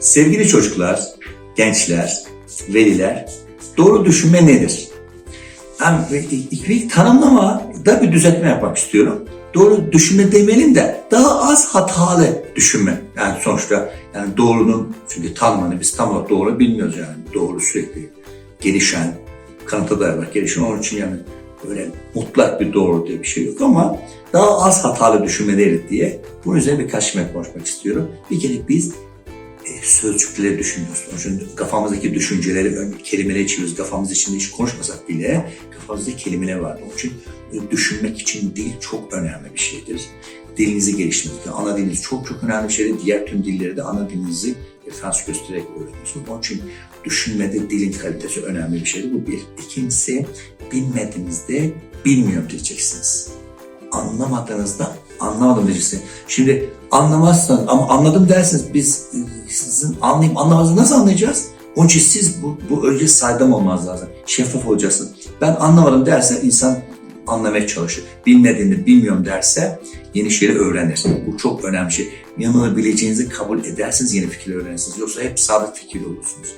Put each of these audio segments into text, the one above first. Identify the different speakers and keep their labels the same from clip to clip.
Speaker 1: Sevgili çocuklar, gençler, veliler, doğru düşünme nedir? Yani bir tanımlama da bir düzeltme yapmak istiyorum. Doğru düşünme demeyelim de daha az hatalı düşünme. Yani sonuçta yani doğrunun çünkü tanımını biz tam olarak doğru bilmiyoruz yani. Doğru sürekli gelişen, kanıta dayalı gelişen. Onun için yani böyle mutlak bir doğru diye bir şey yok ama daha az hatalı düşünmeleri diye bunun üzerine birkaç cümle konuşmak istiyorum. Bir kere biz sözcükleri düşünüyoruz. Onun için kafamızdaki düşünceleri, kelimeleri çeviriyoruz. Kafamız içinde hiç konuşmasak bile kafamızda kelimeler var. Onun için e, düşünmek için dil çok önemli bir şeydir. Dilinizi geliştirmek, ana diliniz çok çok önemli bir şeydir. Diğer tüm dilleri de ana dilinizi referans göstererek öğreniyorsunuz. Onun için düşünmede dilin kalitesi önemli bir şeydir. Bu bir. İkincisi bilmediğinizde bilmiyorum diyeceksiniz. Anlamadığınızda anlamadım diyeceksiniz. Şimdi anlamazsanız ama anladım derseniz biz e, sizin anlayıp anlamadığınızı nasıl anlayacağız? Onun için siz bu, bu önce saydam olmanız lazım. Şeffaf olacaksınız. Ben anlamadım derse insan anlamaya çalışır. Bilmediğini bilmiyorum derse yeni şeyleri öğrenir. Bu çok önemli şey. Yanılabileceğinizi kabul ederseniz yeni fikir öğrenirsiniz. Yoksa hep sabit fikirli olursunuz.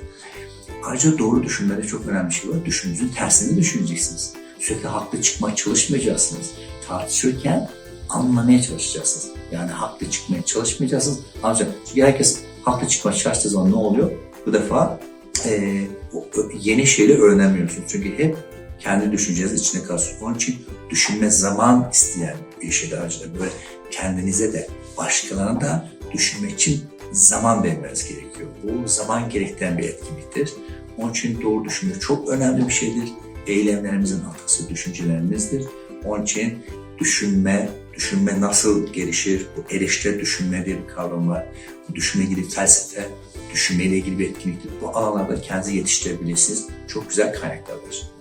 Speaker 1: Ayrıca doğru düşünmede çok önemli bir şey var. Düşündüğünüzün tersini düşüneceksiniz. Sürekli haklı çıkmaya çalışmayacaksınız. Tartışırken anlamaya çalışacaksınız. Yani haklı çıkmaya çalışmayacaksınız. Ancak herkes haklı çıkmaya çalıştığı zaman ne oluyor? Bu defa e, yeni şeyleri öğrenemiyorsunuz. Çünkü hep kendi düşünceniz içine kalıyorsunuz. Onun için düşünme zaman isteyen bir şeydir ayrıca. Böyle kendinize de başkalarına da düşünmek için zaman vermeniz gerekiyor. Bu zaman gerektiren bir etkinliktir. Onun için doğru düşünmek çok önemli bir şeydir. Eylemlerimizin atası düşüncelerimizdir. Onun için düşünme, düşünme nasıl gelişir? Bu eleştiri düşünme diye bir kavram var. Bu düşünme ilgili felsefe, düşünmeyle ilgili bir etkinliktir. Bu alanlarda kendinizi yetiştirebilirsiniz. Çok güzel kaynaklardır.